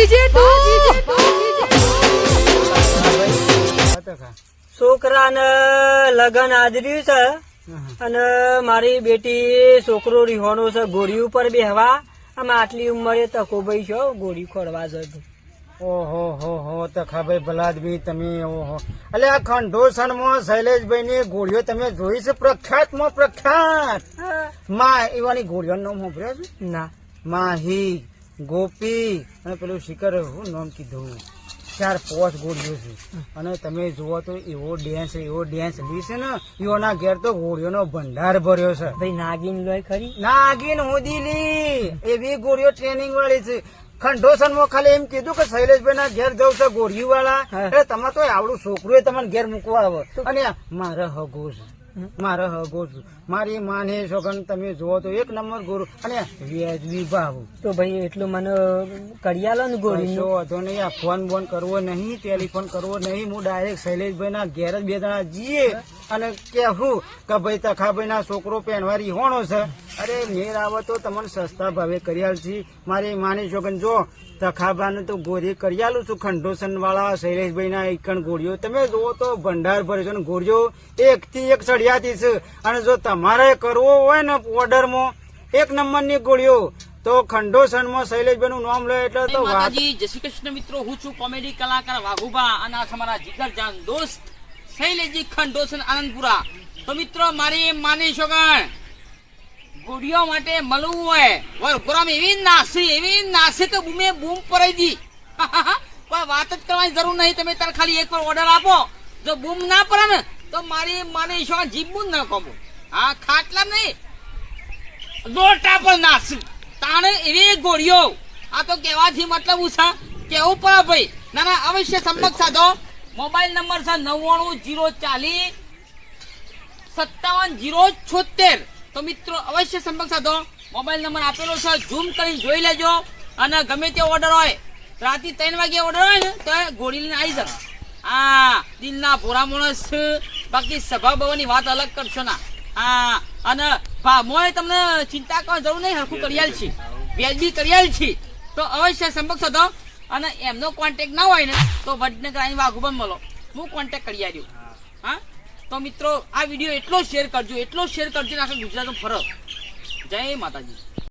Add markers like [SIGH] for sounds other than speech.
GJ તું! છોકરાને લગન હાજરી છે. અને મારી બેટી છોકરો રીહોનો છે ગોળી ઉપર બેહવા. આમાં આટલી ઉંમરે તકો ભાઈ છો ગોળી ખોડવા જતો ઓહો હો હો તખાભાઈ ભલાદમી તમે ઓહો. એટલે આ ખંડોસણમાં શૈલેષભાઈ ની ગોળીઓ તમે જોઈ છે? પ્રખ્યાત. માં પ્રખ્યાતમાં એવાની ગોળીઓ નામ સાંભળ્યા છે? ના. માહી. ગોપી અને પેલું શિખર હું નામ કીધું. ચાર પોચ ગોળીઓ છે. અને તમે જુઓ તો એવો ડેન્સ એવો ડેન્સ લી છે ને એઓના ઘેર તો ગોળીઓનો ભંડાર ભર્યો છે. ભાઈ નાગીન લોય ખરી? નાગીન હોદીલી એવી ગોળીઓ ટ્રેનિંગ વાળી છે. ખંડોસનમાં ખાલી એમ કીધું કે શૈલેષભાઈ ના ઘેર જવું છે ગોળીઓ વાળા એટલે તમારે તો આવડું છોકરું એ તમને ઘેર મૂકવા આવે. અને મારે હગો છે મારે હગો છું મારી માને સોગન તમે જુઓ તો એક નંબર ગુરુ અને વ્યાજબી ભાવ. તો ભાઈ એટલું મને કરિયાલો ને ગોળી જો વાંધો નહીં આ ફોન બોન કરવો નહીં ટેલિફોન કરવો નહીં. હું ડાયરેક્ટ શૈલેષભાઈ ના ઘેર જ બે જણા જઈએ અને કહેવું કે ભાઈ તખાભાઈ ના છોકરો પહેરવારી હોણો છે. અરે મેર આવે તો તમને સસ્તા ભાવે કરી છી. મારી માની છોકન જો તખાબાને તો ગોળી કરી આલું છું ખંડોસન વાળા શૈલેષભાઈ ના એકણ ગોળીઓ. તમે જુઓ તો ભંડાર ભરે છે ગોળીઓ. એક થી એક ચડિયાતી છે અને જો તમારે કરવો હોય ને ઓર્ડરમાં એક નંબરની ગોળીઓ તો ખંડોસનમાં શૈલેષભાઈ નું નામ લે. એટલે તો માતાજી જય શ્રી કૃષ્ણ મિત્રો. હું છું કોમેડી કલાકાર વાઘુબા અને આ તમારા જીગર જાન દોસ્ત શૈલેજી ખંડોસન આનંદપુરા. તો મિત્રો મારી માની છોકણ ગુડીઓ માટે મળવું હોય. વરઘોરામ એવી નાસી એવી નાસી કે બૂમે બૂમ પરાઈ દી. [LAUGHS] પણ વાત જ કરવાની જરૂર નહીં. તમે તાર ખાલી એક વાર ઓર્ડર આપો. જો બૂમ ના પડે ને, તો મારી માને ઈશ્વર જીભું જ ના કોમું હા, ખાટલા નહીં. દોટા પર નાસી. તાણે એવી ગોળીઓ. આ તો કહેવાથી મતલબ ઉછા. કેવું પડે ભાઈ? ના ના, અવશ્ય સંપર્ક સાધો. મોબાઈલ નંબર છે નવ્વાણું જીરો ચાલીસ, સત્તાવન જીરો છોતેર. તો મિત્રો, અવશ્ય સંપર્ક સાધો. મોબાઈલ નંબર આપેલો છે ઝૂમ કરીને જોઈ લેજો. અને ગમે તે ઓર્ડર હોય રાતે ત્રણ વાગે ઓર્ડર હોય ને, તો ઘોડી લઈને આવી જશે હા દિલના ભોરા માણસ, બાકી સભા ભવનની વાત અલગ કરશો ના. હા અને ભાવમાં તમને ચિંતા કરવાની જરૂર નહીં, હરખું કરિયાલ છે. વ્યાજબી કરિયાલ છે. તો અવશ્ય સંપર્ક સાધો. અને એમનો કોન્ટેક્ટ ના હોય ને, તો વડનગર આવીને પણ મળો. હું કોન્ટેક્ટ કરી આવ્યો હા? તો મિત્રો, આ વીડિયો એટલો શેર કરજો, એટલો શેર કરજો ને આખા ગુજરાતનો ફરક. જય માતાજી.